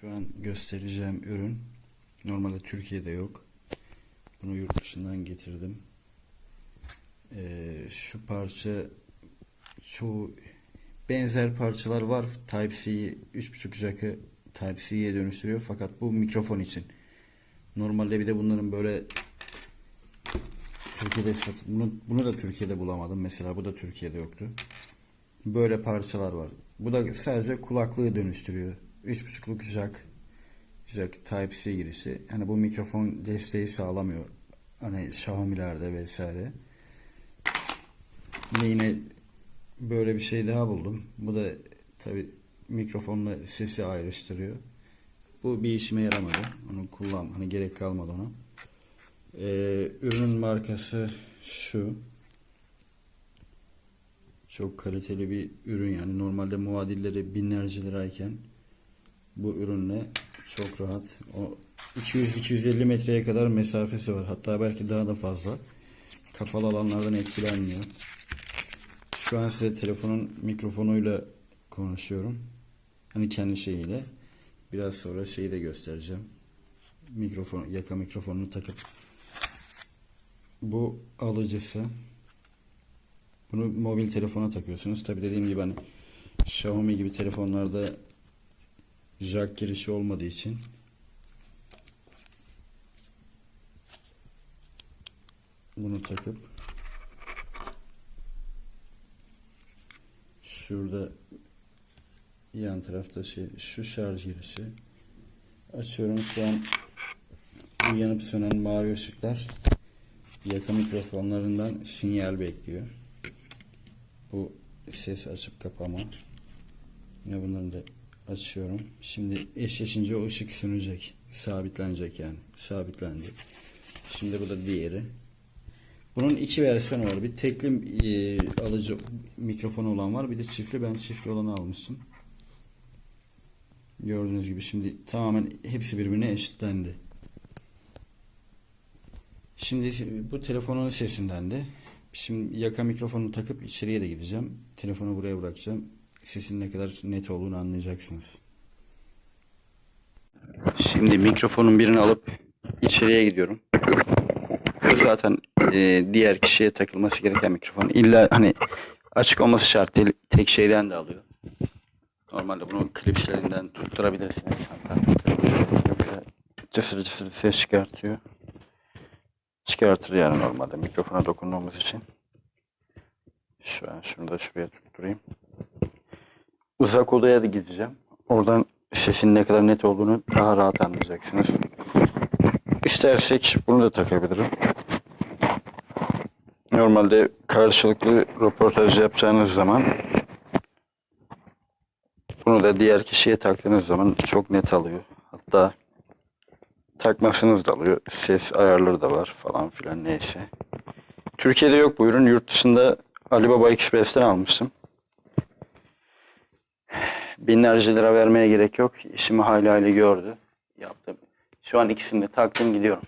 Şu an göstereceğim ürün normalde Türkiye'de yok. Bunu yurt dışından getirdim. Ee, şu parça çoğu benzer parçalar var. Type-C'yi 3.5 jack'ı Type-C'ye dönüştürüyor fakat bu mikrofon için. Normalde bir de bunların böyle Türkiye'de sat bunu, bunu da Türkiye'de bulamadım. Mesela bu da Türkiye'de yoktu. Böyle parçalar var. Bu da sadece kulaklığı dönüştürüyor. 3.5'luk jack, jack Type-C girişi. Hani bu mikrofon desteği sağlamıyor. Hani Xiaomi'lerde vesaire. Yine yine böyle bir şey daha buldum. Bu da tabi mikrofonla sesi ayrıştırıyor. Bu bir işime yaramadı. Onu kullan, hani gerek kalmadı ona. Ee, ürünün markası şu. Çok kaliteli bir ürün yani. Normalde muadilleri binlerce lirayken bu ürünle çok rahat o 200-250 metreye kadar mesafesi var. Hatta belki daha da fazla. Kapalı alanlardan etkilenmiyor. Şu an size telefonun mikrofonuyla konuşuyorum. Hani kendi şeyiyle. Biraz sonra şeyi de göstereceğim. Mikrofon, yaka mikrofonunu takıp bu alıcısı. Bunu mobil telefona takıyorsunuz. Tabi dediğim gibi hani Xiaomi gibi telefonlarda jack girişi olmadığı için bunu takıp şurada yan tarafta şey şu şarj girişi açıyorum şu an bu yanıp sönen mavi ışıklar yaka mikrofonlarından sinyal bekliyor. Bu ses açıp kapama. Yine bunları da açıyorum. Şimdi eşleşince o ışık sönecek. Sabitlenecek yani. Sabitlendi. Şimdi bu da diğeri. Bunun iki versiyonu var. Bir tekli e, alıcı mikrofonu olan var. Bir de çiftli. Ben çiftli olanı almıştım. Gördüğünüz gibi şimdi tamamen hepsi birbirine eşitlendi. Şimdi bu telefonun sesinden de şimdi yaka mikrofonu takıp içeriye de gideceğim. Telefonu buraya bırakacağım. Sesin ne kadar net olduğunu anlayacaksınız. Şimdi mikrofonun birini alıp içeriye gidiyorum. Zaten e, diğer kişiye takılması gereken mikrofon. İlla hani açık olması şart değil. Tek şeyden de alıyor. Normalde bunun klipslerinden tutturabilirsiniz. Yoksa cısır cısır ses çıkartıyor. Çıkartır yani normalde mikrofona dokunduğumuz için. Şu an şunu da şuraya tutturayım. Uzak odaya da gideceğim. Oradan sesin ne kadar net olduğunu daha rahat anlayacaksınız. İstersek bunu da takabilirim. Normalde karşılıklı röportaj yapacağınız zaman bunu da diğer kişiye taktığınız zaman çok net alıyor. Hatta takmasınız da alıyor. Ses ayarları da var falan filan neyse. Türkiye'de yok bu ürün. Yurt dışında Alibaba Express'ten almıştım. Binlerce lira vermeye gerek yok. İşimi hayli hayli gördü. Yaptım. Şu an ikisini de taktım gidiyorum.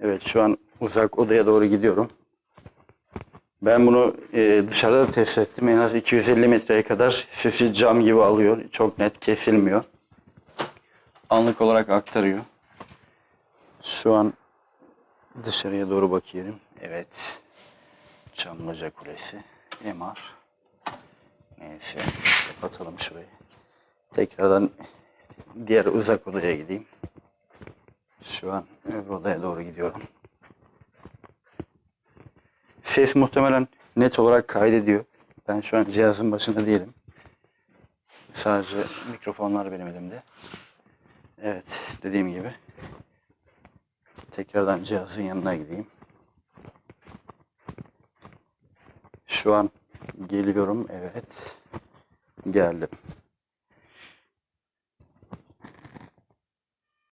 Evet şu an uzak odaya doğru gidiyorum. Ben bunu e, dışarıda da test ettim. En az 250 metreye kadar sesi cam gibi alıyor. Çok net kesilmiyor. Anlık olarak aktarıyor. Şu an dışarıya doğru bakıyorum. Evet. Çamlıca Kulesi. MR. Neyse. Kapatalım şurayı. Tekrardan diğer uzak odaya gideyim. Şu an öbür odaya doğru gidiyorum. Ses muhtemelen net olarak kaydediyor. Ben şu an cihazın başında değilim. Sadece mikrofonlar benim elimde. Evet, dediğim gibi. Tekrardan cihazın yanına gideyim. Şu an geliyorum. Evet. Geldim.